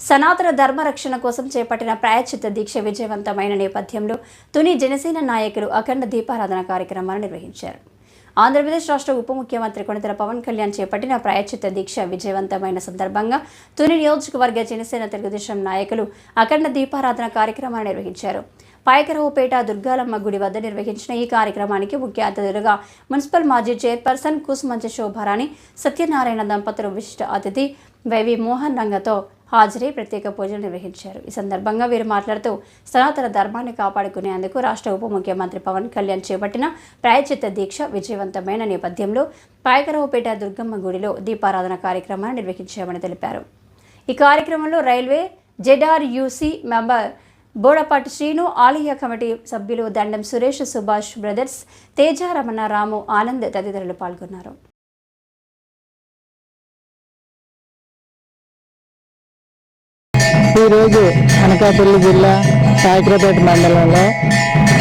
సనాతన ధర్మ రక్షణ కోసం చేపట్టిన ప్రాయశ్చిత్త దీక్ష విజయవంతమైన నేపథ్యంలో తుని జనసేన నాయకులు అఖండ దీపారాధన కార్యక్రమాన్ని నిర్వహించారు. ఆంధ్రప్రదేశ్ రాష్ట్ర ఉప ముఖ్యమంత్రి కొణితల పవన్ కళ్యాణ్ చేపట్టిన ప్రాయశ్చిత్త దీక్ష విజయవంతమైన సందర్భంగా తుని నియోజకవర్గ జనసేన తెలుగుదేశం నాయకులు అఖండ దీపారాధన కార్యక్రమాన్ని నిర్వహించారు. పాయకరావుపేట దుర్గాలమ్మ గుడి వద్ద నిర్వహించిన ఈ కార్యక్రమానికి ముఖ్య అతిథులుగా మున్సిపల్ మాజీ చైర్పర్సన్ కుసుమంచ శోభారాణి సత్యనారాయణ దంపతులు విశిష్ట అతిథి వైవి మోహన్ రంగతో హాజరై ప్రత్యేక పూజలు నిర్వహించారు. ఈ సందర్భంగా వీరు మాట్లాడుతూ సనాతన ధర్మాన్ని కాపాడుకునేందుకు రాష్ట్ర ఉప ముఖ్యమంత్రి పవన్ కళ్యాణ్ చేపట్టిన ప్రాయచిత్త దీక్ష విజయవంతమైన నేపథ్యంలో పాయకరావుపేట దుర్గమ్మ గుడిలో దీపారాధన కార్యక్రమాన్ని నిర్వహించామని తెలిపారు. ఈ కార్యక్రమంలో railway ZRUC member Bodapati Srinu ఆలయ కమిటీ సభ్యులు దండం సురేష్ సుభాష్ బ్రదర్స్ తేజ రమణ రాము ఆనంద్ తదితరులు పాల్గొన్నారు. ఈరోజు అనకాపల్లి జిల్లా సాయికరపేట మండలంలో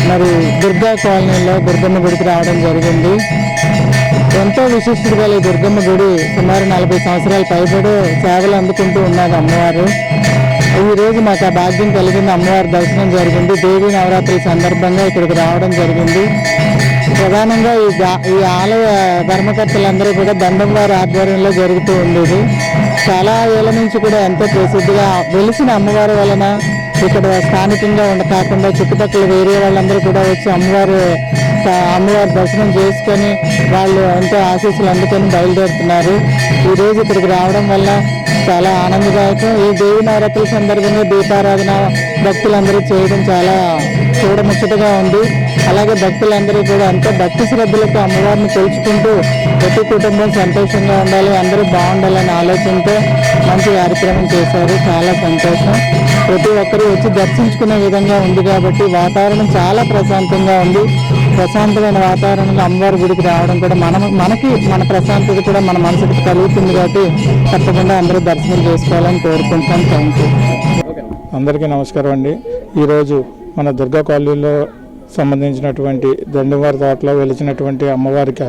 మరి దుర్గా కాలనీలో దుర్గమ్మ గుడికి రావడం జరిగింది. ఎంతో విశిష్టత గల ఈ దుర్గమ్మ గుడి సుమారు నలభై సంవత్సరాల పైబడి సేవలు అందుకుంటూ ఉన్నది అమ్మవారు. ఈ రోజు మాకు ఆ భాగ్యం కలిగింది అమ్మవారి దర్శనం జరిగింది. దేవి నవరాత్రి సందర్భంగా ఇక్కడికి రావడం జరిగింది. ప్రధానంగా ఈ ఈ ఆలయ ధర్మకర్తలందరూ కూడా దండం వారి ఆధ్వర్యంలో జరుగుతూ ఉండేది. చాలా ఏళ్ళ నుంచి కూడా ఎంతో ప్రసిద్ధిగా వెలిసిన అమ్మవారి వలన ఇక్కడ స్థానికంగా ఉండ కాకుండా చుట్టుపక్కల వేరే వాళ్ళందరూ కూడా వచ్చి అమ్మవారు అమ్మవారి దర్శనం చేసుకొని వాళ్ళు ఎంతో ఆశీస్సులు అందుకొని బయలుదేరుతున్నారు. ఈ రోజు ఇక్కడికి రావడం వల్ల చాలా ఆనందదాయకం. ఈ దేవి నవరాత్రుల సందర్భంగా దీపారాధన భక్తులందరూ చేయడం చాలా చూడముచ్చటగా ఉంది. అలాగే భక్తులందరూ కూడా ఎంతో భక్తి శ్రద్ధలతో అమ్మవారిని తెలుసుకుంటూ ప్రతి కుటుంబం సంతోషంగా ఉండాలి అందరూ బాగుండాలనే ఆలోచనతో మంచి కార్యక్రమం చేశారు. చాలా సంతోషం. ప్రతి ఒక్కరూ వచ్చి దర్శించుకునే విధంగా ఉంది కాబట్టి వాతావరణం చాలా ప్రశాంతంగా ఉంది. ప్రశాంతమైన వాతావరణంలో అమ్మవారి గుడికి రావడం కూడా మనం మనకి మన ప్రశాంతత కూడా మన మనసుకి కలుగుతుంది కాబట్టి తప్పకుండా అందరూ దర్శనం చేసుకోవాలని కోరుకుంటాం. థ్యాంక్ యూ అందరికీ నమస్కారం అండి. ఈరోజు మన దుర్గా కాలనీలో సంబంధించినటువంటి దండువారి తోటలో వెలిచినటువంటి అమ్మవారికి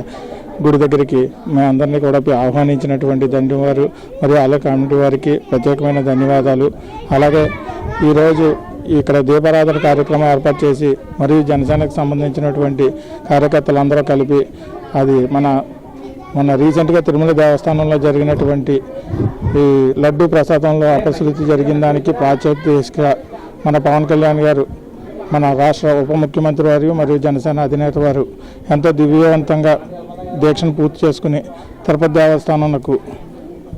గుడి దగ్గరికి మేమందరినీ కూడా ఆహ్వానించినటువంటి దండువారు మరియు అలా కమిటీ వారికి ప్రత్యేకమైన ధన్యవాదాలు. అలాగే ఈరోజు ఇక్కడ దీపారాధన కార్యక్రమం ఏర్పాటు చేసి మరియు జనసేనకు సంబంధించినటువంటి కార్యకర్తలందరూ కలిపి అది మన మన రీసెంట్గా తిరుమల దేవస్థానంలో జరిగినటువంటి ఈ లడ్డు ప్రసాదంలో అపశృతి జరిగిన దానికి ప్రాచుర్యగా మన పవన్ కళ్యాణ్ గారు మన రాష్ట్ర ఉప ముఖ్యమంత్రి వారు మరియు జనసేన అధినేత వారు ఎంతో దివ్యవంతంగా దీక్షను పూర్తి చేసుకుని తిరుపతి దేవస్థానంకు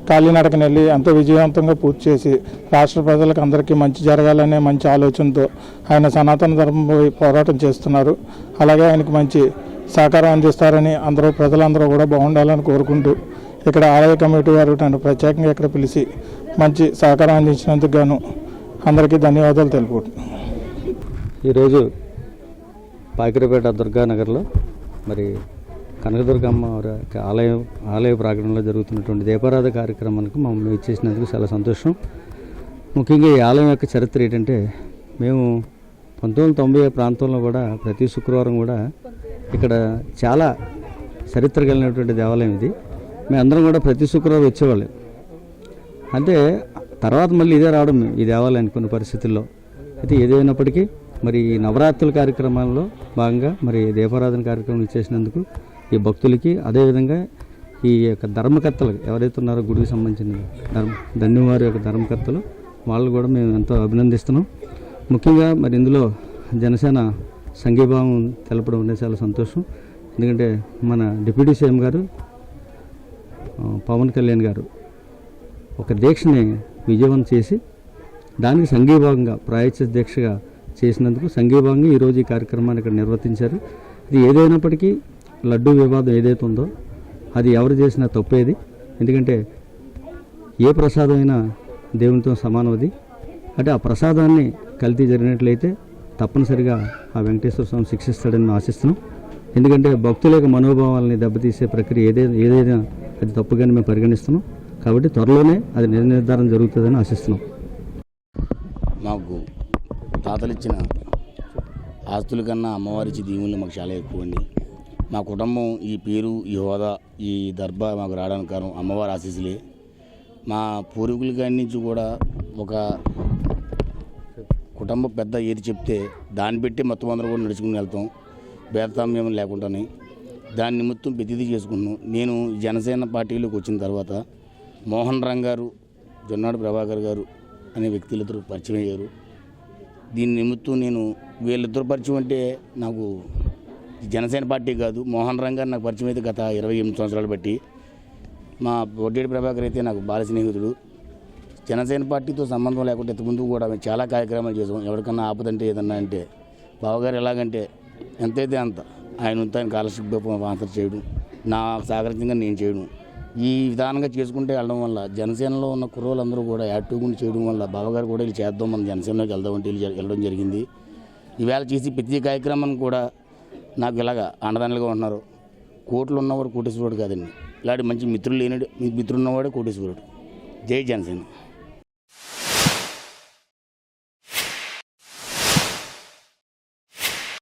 కాలినడకని వెళ్ళి ఎంతో విజయవంతంగా పూర్తి చేసి రాష్ట్ర ప్రజలకు అందరికీ మంచి జరగాలనే మంచి ఆలోచనతో ఆయన సనాతన ధర్మంపై పోరాటం చేస్తున్నారు. అలాగే ఆయనకు మంచి సహకారం అందిస్తారని అందరూ ప్రజలందరూ కూడా బాగుండాలని కోరుకుంటూ ఇక్కడ ఆలయ కమిటీ వారు నన్ను ప్రత్యేకంగా ఇక్కడ పిలిచి మంచి సహకారం అందించినందుకు గాను అందరికీ ధన్యవాదాలు తెలుపుకుంటున్నాను. ఈరోజు పాకిరపేట దుర్గానగర్లో మరి కనకదుర్గమ్మ వారి ఆలయం ఆలయ ప్రాంగణంలో జరుగుతున్నటువంటి దీపారాధ కార్యక్రమానికి మమ్మల్ని ఇచ్చేసినందుకు చాలా సంతోషం. ముఖ్యంగా ఈ ఆలయం యొక్క చరిత్ర ఏంటంటే మేము పంతొమ్మిది తొంభై ప్రాంతంలో కూడా ప్రతి శుక్రవారం కూడా ఇక్కడ చాలా చరిత్ర కలిగినటువంటి దేవాలయం ఇది. మేమందరం కూడా ప్రతి శుక్రవారం వచ్చేవాళ్ళం. అంటే తర్వాత మళ్ళీ ఇదే రావడం ఈ దేవాలయానికి కొన్ని పరిస్థితుల్లో. అయితే ఏదైనప్పటికీ మరి ఈ నవరాత్రుల కార్యక్రమాల్లో భాగంగా మరి దీపారాధన కార్యక్రమం ఇచ్చేసినందుకు ఈ భక్తులకి అదేవిధంగా ఈ యొక్క ధర్మకర్తలు ఎవరైతే ఉన్నారో గుడికి సంబంధించిన ధర్మ ధన్యవారి యొక్క ధర్మకర్తలు వాళ్ళు కూడా మేము ఎంతో అభినందిస్తున్నాం. ముఖ్యంగా మరి ఇందులో జనసేన సంఘీభావం తెలపడం అనేది చాలా సంతోషం. ఎందుకంటే మన డిప్యూటీ సీఎం గారు పవన్ కళ్యాణ్ గారు ఒక దీక్షని విజయవంతం చేసి దానికి సంఘీభాగంగా ప్రాయశ్చిత దీక్షగా చేసినందుకు సంఘీభావంగా ఈరోజు ఈ కార్యక్రమాన్ని ఇక్కడ నిర్వర్తించారు. ఇది ఏదైనప్పటికీ లడ్డూ వివాదం ఏదైతే ఉందో అది ఎవరు చేసినా తప్పేది. ఎందుకంటే ఏ ప్రసాదం అయినా దేవునితో సమానం అది అంటే ఆ ప్రసాదాన్ని కల్తీ జరిగినట్లయితే తప్పనిసరిగా ఆ వెంకటేశ్వర స్వామి శిక్షిస్తాడని ఆశిస్తున్నాం. ఎందుకంటే భక్తుల యొక్క మనోభావాలని దెబ్బతీసే ప్రక్రియ ఏదే ఏదైనా అది తప్పుగానే మేము పరిగణిస్తున్నాం. కాబట్టి త్వరలోనే అది నిర్ నిర్ధారణ జరుగుతుందని ఆశిస్తున్నాం. మాకు తాతలు ఇచ్చిన ఆస్తుల కన్నా అమ్మవారిచ్చి దీవులు మాకు చాలా ఎక్కువ అండి మా కుటుంబం ఈ పేరు ఈ హోదా ఈ దర్బా మాకు రావడానికి కారణం అమ్మవారి ఆశీస్సులే. మా పూర్వీకుల కాడి నుంచి కూడా ఒక కుటుంబ పెద్ద ఏది చెప్తే దాన్ని పెట్టి మొత్తం అందరూ కూడా నడుచుకుని వెళ్తాం. భేదతామ్యం లేకుండానే. దాని నిమిత్తం ప్రతిదీ చేసుకున్నాం నేను జనసేన పార్టీలోకి వచ్చిన తర్వాత మోహన్ రామ్ గారు జొన్నాడు ప్రభాకర్ గారు అనే వ్యక్తులతో పరిచయం అయ్యారు. దీని నిమిత్తం నేను వీళ్ళిద్దరు పరిచయం అంటే నాకు జనసేన పార్టీ కాదు. మోహన్ రంగ్ గారు నాకు పరిచయం అయితే గత ఇరవై ఎనిమిది సంవత్సరాలు బట్టి. మా బొడ్డేటి ప్రభాకర్ అయితే నాకు బాల స్నేహితుడు. జనసేన పార్టీతో సంబంధం లేకుండా ఇంతకుముందు కూడా మేము చాలా కార్యక్రమాలు చేసాం. ఎవరికన్నా ఆపదంటే ఏదన్నా అంటే బావగారు ఎలాగంటే ఎంతైతే అంత ఆయన ఉంటే ఆయన కాలర్షిప్ ఆన్సర్ చేయడం. నా సహకరించంగా నేను చేయడం ఈ విధానంగా చేసుకుంటే వెళ్ళడం వల్ల జనసేనలో ఉన్న కుర్రోళ్ళందరూ కూడా యాక్టివ్గా ఉండి చేయడం వల్ల బావగారు కూడా వీళ్ళు చేద్దాం మనం జనసేనలోకి వెళ్దామంటే వీళ్ళు వెళ్ళడం జరిగింది. ఈవేళ చేసి ప్రతి కార్యక్రమాన్ని కూడా నాకు ఇలాగ అండదండలుగా ఉన్నారు కోట్లు ఉన్నవాడు కోటేశ్వరుడు కాదండి. ఇలాంటి మంచి మిత్రులు లేని మిత్రులు ఉన్నవాడే కోటేశ్వరుడు. జై జనసేన.